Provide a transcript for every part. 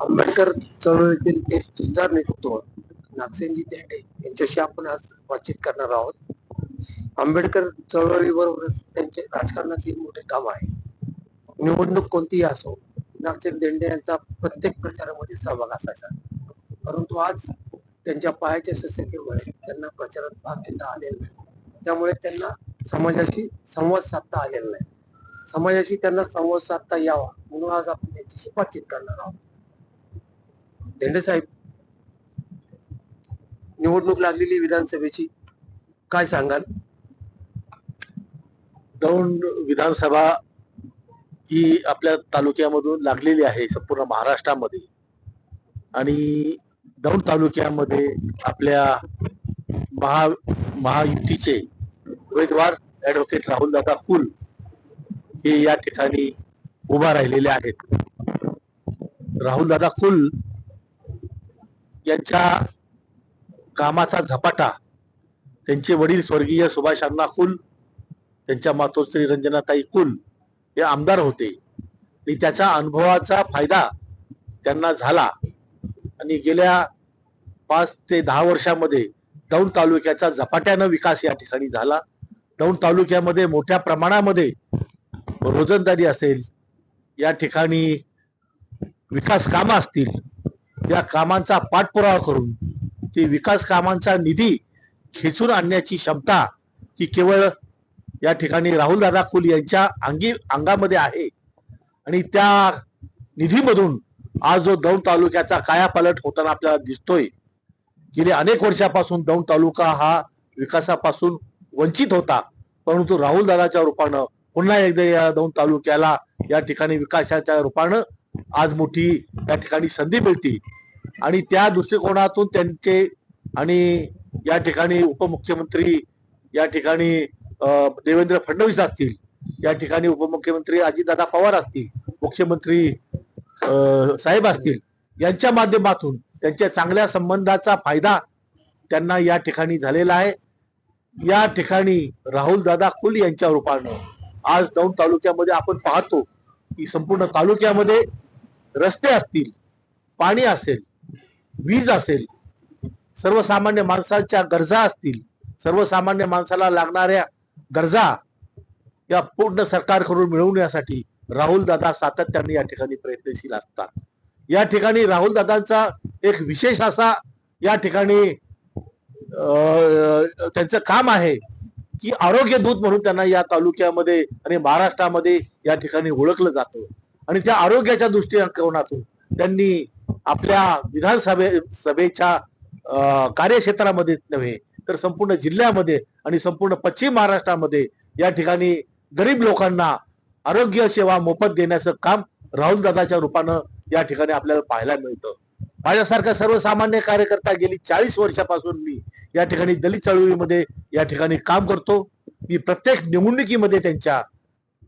आंबेडकर चळवळीतील एक जुंजार नेतृत्व नागसेनजी देंडे यांच्याशी आपण आज बातचीत करणार आहोत. आंबेडकर चळवळीबरोबरच त्यांचे राजकारणातील मोठे काम आहे. निवडणूक कोणतीही असो नागसेन देंडे यांचा प्रत्येक प्रचारामध्ये सहभाग असायचा. परंतु आज त्यांच्या पायाच्या शस्त्रक्रियेमुळे त्यांना प्रचारात भाग घेता आलेला नाही. त्यामुळे त्यांना समाजाशी संवाद साधता आलेला नाही. समाजाशी त्यांना संवाद साधता यावा म्हणून आज आपण त्यांच्याशी बातचीत करणार आहोत. देंडे साहेब निवडणूक लागलेली विधानसभेची काय सांगाल? दौंड विधानसभा ही आपल्या तालुक्यामधून लागलेली आहे संपूर्ण महाराष्ट्रामध्ये. आणि दौंड तालुक्यामध्ये आपल्या महा महायुतीचे उमेदवार ऍडव्होकेट राहुलदादा कुल हे या ठिकाणी उभा राहिलेले आहेत. राहुलदादा कुल यांच्या कामाचा झपाटा त्यांचे वडील स्वर्गीय सुभाष अण्णा कुल त्यांच्या मातोश्री रंजनाताई कुल हे आमदार होते. आणि त्याच्या अनुभवाचा फायदा त्यांना झाला. आणि गेल्या पाच ते दहा वर्षामध्ये दौंड तालुक्याचा झपाट्यानं विकास या ठिकाणी झाला. दौंड तालुक्यामध्ये मोठ्या प्रमाणामध्ये रोजंदारी असेल या ठिकाणी विकास कामं असतील. या कामांचा पाठपुरावा करून ते विकास कामांचा निधी खेचून आणण्याची क्षमता ही केवळ या ठिकाणी राहुल दादा कुल यांच्या अंगी अंगामध्ये आहे. आणि त्या निधीमधून आज जो दौंड तालुक्याचा कायापालट होताना आपल्याला दिसतोय गेले अनेक वर्षापासून दौंड तालुका हा विकासापासून वंचित होता परंतु राहुलदादाच्या रूपानं पुन्हा एकदा या दौंड तालुक्याला या ठिकाणी विकासाच्या रूपानं आज मोठी या ठिकाणी संधी मिळते. आणि त्या दृष्टिकोनातून त्यांचे आणि या ठिकाणी उपमुख्यमंत्री या ठिकाणी देवेंद्र फडणवीस असतील या ठिकाणी उपमुख्यमंत्री अजितदादा पवार असतील मुख्यमंत्री साहेब असतील यांच्या माध्यमातून त्यांच्या चांगल्या संबंधाचा फायदा त्यांना या ठिकाणी झालेला आहे. या ठिकाणी राहुल दादा कुल यांच्या रूपानं आज दौंड तालुक्यामध्ये आपण पाहतो की संपूर्ण तालुक्यामध्ये रस्ते असतील पाणी असेल वीज असेल सर्वसामान्य माणसांच्या गरजा असतील सर्वसामान्य माणसाला लागणाऱ्या गरजा या पूर्ण सरकारकडून मिळवण्यासाठी राहुल दादा सातत्याने या ठिकाणी प्रयत्नशील असतात. या ठिकाणी राहुल दादांचा एक विशेष असा या ठिकाणी त्यांचं काम आहे की आरोग्य दूत म्हणून त्यांना या तालुक्यामध्ये आणि महाराष्ट्रामध्ये या ठिकाणी ओळखलं जातं. आणि त्या आरोग्याच्या दृष्टिकोनातून त्यांनी आपल्या विधानसभे सभेच्या कार्यक्षेत्रामध्ये नव्हे तर संपूर्ण जिल्ह्यामध्ये आणि संपूर्ण पश्चिम महाराष्ट्रामध्ये या ठिकाणी गरीब लोकांना आरोग्य सेवा मोफत देण्याचं काम राहुल दादाच्या रूपानं या ठिकाणी आपल्याला पाहायला मिळतं. माझ्यासारखा सर्वसामान्य कार्यकर्ता गेली चाळीस वर्षापासून मी या ठिकाणी दलित चळवळीमध्ये या ठिकाणी काम करतो. मी प्रत्येक निवडणुकीमध्ये त्यांच्या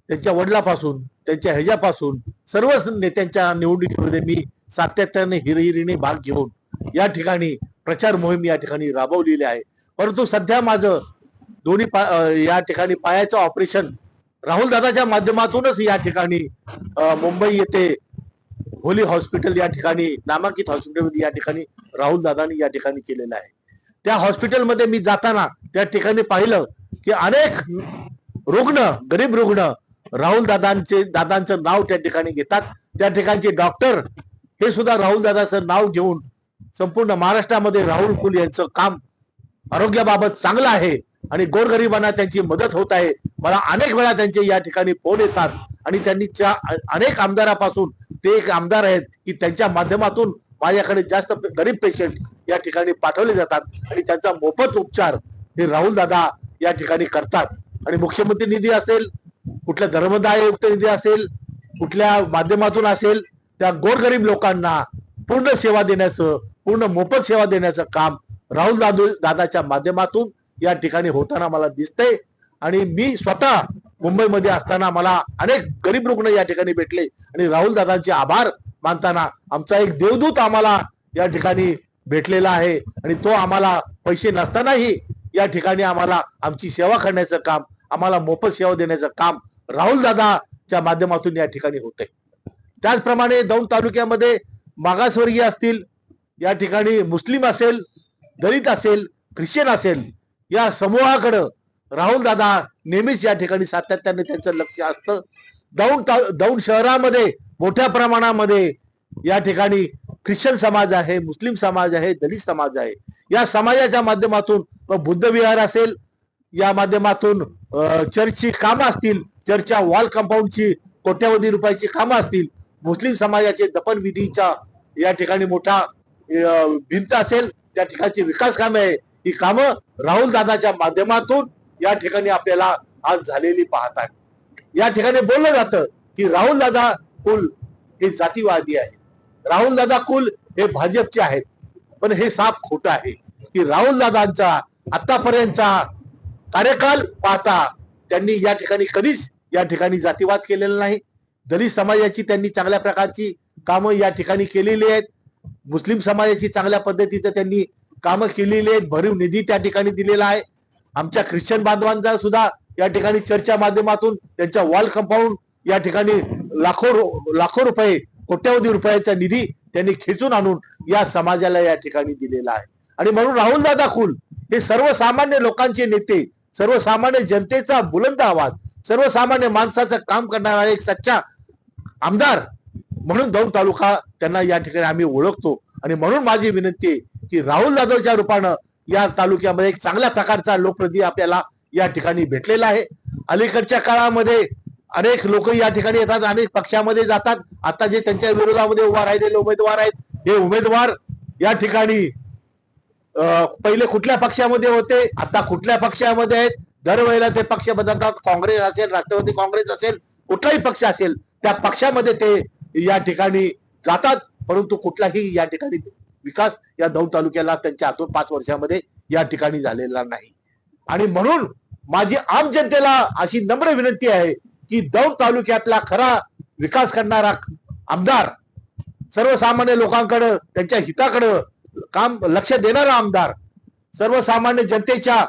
त्यांच्या वडिलापासून त्यांच्या ह्याच्यापासून सर्वच नेत्यांच्या निवडणुकीमध्ये मी सातत्याने हिरहिरीने भाग घेऊन या ठिकाणी प्रचार मोहीम या ठिकाणी राबवलेली आहे. परंतु सध्या माझं दोन्ही पा या ठिकाणी पायाचं ऑपरेशन राहुल दादाच्या माध्यमातूनच या ठिकाणी मुंबई येथे होली हॉस्पिटल या ठिकाणी नामांकित हॉस्पिटलमध्ये या ठिकाणी राहुल दादानी या ठिकाणी केलेलं आहे. त्या हॉस्पिटलमध्ये मी जाताना त्या ठिकाणी पाहिलं की अनेक रुग्ण गरीब रुग्ण राहुल दादांचे दादांचं नाव त्या ठिकाणी घेतात. त्या ठिकाणचे डॉक्टर हे सुद्धा राहुल दादाचं नाव घेऊन संपूर्ण महाराष्ट्रामध्ये राहुल कुल यांचं काम आरोग्याबाबत चांगलं आहे आणि गोरगरिबांना त्यांची मदत होत आहे. मला अनेक वेळा त्यांचे या ठिकाणी फोन येतात आणि त्यांनी अनेक आमदारापासून ते एक आमदार आहेत की त्यांच्या माध्यमातून माझ्याकडे जास्त गरीब पेशंट या ठिकाणी पाठवले जातात आणि त्यांचा मोफत उपचार हे राहुल दादा या ठिकाणी करतात. आणि मुख्यमंत्री निधी असेल कुठल्या धर्मदाययुक्त निधी असेल कुठल्या माध्यमातून असेल त्या गोरगरीब लोकांना पूर्ण सेवा देण्याचं पूर्ण मोफत सेवा देण्याचं काम राहुल दादू दादाच्या माध्यमातून या ठिकाणी होताना मला दिसतंय. आणि मी स्वतः मुंबईमध्ये असताना मला अनेक गरीब रुग्ण या ठिकाणी भेटले. आणि राहुल दादांचे आभार मानताना आमचा एक देवदूत आम्हाला या ठिकाणी भेटलेला आहे. आणि तो आम्हाला पैसे नसतानाही या ठिकाणी आम्हाला आमची सेवा करण्याचं काम आम्हाला मोफत सेवा देण्याचं काम राहुल दादाच्या माध्यमातून या ठिकाणी होते. त्याचप्रमाणे दौंड तालुक्यामध्ये मागासवर्गीय असतील या ठिकाणी मुस्लिम असेल दलित असेल ख्रिश्चन असेल या समूहाकडं राहुल दादा नेहमीच या ठिकाणी सातत्याने त्यांचं लक्ष असतं. दौंड ता- दौंड शहरामध्ये मोठ्या प्रमाणामध्ये या ठिकाणी ख्रिश्चन समाज आहे मुस्लिम समाज आहे दलित समाज आहे. या समाजाच्या माध्यमातून मग बुद्ध विहार असेल या माध्यमातून चर्चची कामं असतील चर्चच्या वॉल कंपाऊंडची कोट्यावधी रुपयाची कामं असतील मुस्लिम समाजाचे दफन विधीच्या या ठिकाणी मोठा भिंत असेल त्या ठिकाणची विकास कामे आहे ही कामं राहुल दादाच्या माध्यमातून या ठिकाणी आपल्याला आज झालेली पाहतात या ठिकाणी बोललं जातं की राहुल दादा कुल हे जातीवादी आहे राहुल दादा कुल हे भाजपचे आहेत. पण हे साफ खोटं आहे की राहुल दादांचा आतापर्यंतचा कार्यकाल पाहता त्यांनी या ठिकाणी कधीच या ठिकाणी जातीवाद केलेला नाही. दलित समाजाची त्यांनी चांगल्या प्रकारची कामं या ठिकाणी केलेली आहेत. मुस्लिम समाजाची चांगल्या पद्धतीचं त्यांनी कामं केलेली आहेत. भरीव निधी त्या ठिकाणी दिलेला आहे. आमच्या ख्रिश्चन बांधवांचा सुद्धा या ठिकाणी चर्चच्या माध्यमातून त्यांच्या वॉल कंपाऊंड या ठिकाणी लाखो लाखो रुपये कोट्यावधी रुपयाचा निधी त्यांनी खेचून आणून या समाजाला या ठिकाणी दिलेला आहे. आणि म्हणून राहुल दादा खुल हे सर्वसामान्य लोकांचे नेते सर्वसामान्य जनतेचा बुलंद आवाज सर्वसामान्य माणसाचं काम करणारा एक सच्चा आमदार म्हणून दौंड तालुका त्यांना या ठिकाणी आम्ही ओळखतो. आणि म्हणून माझी विनंती आहे की राहुल जाधवच्या रूपानं या तालुक्यामध्ये एक चांगल्या प्रकारचा लोकप्रतिनिधी आपल्याला या ठिकाणी भेटलेला आहे. अलीकडच्या काळामध्ये अनेक लोक या ठिकाणी येतात अनेक पक्षामध्ये जातात. आता जे त्यांच्या विरोधामध्ये उभा राहिलेले उमेदवार आहेत हे उमेदवार या ठिकाणी अं, पहिले कुठल्या पक्षामध्ये होते आता कुठल्या पक्षामध्ये आहेत दरवेळेला ते पक्ष बदलतात काँग्रेस असेल राष्ट्रवादी काँग्रेस असेल कुठलाही पक्ष असेल त्या पक्षामध्ये ते या ठिकाणी जातात परंतु कुठलाही या ठिकाणी विकास या दौंड तालुक्याला त्यांच्या हातून पाच वर्षामध्ये या ठिकाणी झालेला नाही. आणि म्हणून माझी आम जनतेला अशी नम्र विनंती आहे की दौंड तालुक्यातला खरा विकास करणारा आमदार सर्वसामान्य लोकांकडं त्यांच्या हिताकडं काम लक्ष देणारा आमदार सर्वसामान्य जनतेच्या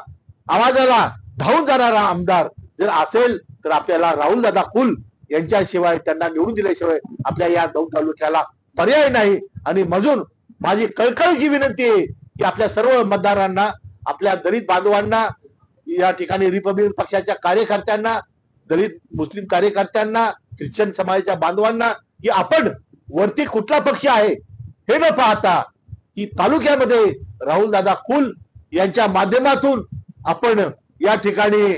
आवाजाला धावून जाणारा आमदार जर असेल तर आपल्याला राहुल दादा कुल यांच्याशिवाय त्यांना निवडून दिल्याशिवाय आपल्या या दौंड तालुक्याला पर्याय नाही. आणि म्हणून माझी कळकळीची विनंती आहे की आपल्या सर्व मतदारांना आपल्या दलित बांधवांना या ठिकाणी रिपब्लिकन पक्षाच्या कार्यकर्त्यांना दलित मुस्लिम कार्यकर्त्यांना ख्रिश्चन समाजाच्या बांधवांना की आपण वरती कुठला पक्ष आहे हे न पाहता की तालुक्यामध्ये राहुल दादा कुल यांच्या माध्यमातून आपण या ठिकाणी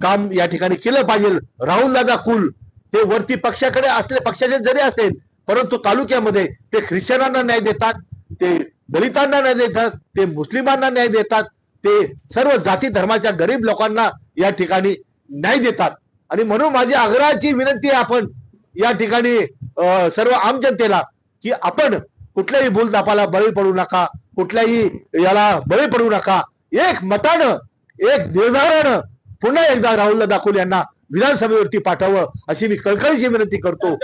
काम या ठिकाणी केलं पाहिजे. राहुल दादा कुल हे वरती पक्षाकडे असले पक्षाचे जरी असेल परंतु तालुक्यामध्ये ते ख्रिश्चनांना न्याय देतात ते दलितांना न्याय देतात ते मुस्लिमांना न्याय देतात ते सर्व जाती धर्माच्या गरीब लोकांना या ठिकाणी न्याय देतात. आणि म्हणून माझी आग्रहाची विनंती आहे आपण या ठिकाणी सर्व आम जनतेला की आपण कुठल्याही भूलतापाला बळी पडू नका कुठल्याही याला बळी पडू नका. एक मतानं एक निर्धारानं पुन्हा एकदा राहुल दाखवून यांना विधानसभेवरती पाठवावं अशी मी कळकळीची विनंती करतो.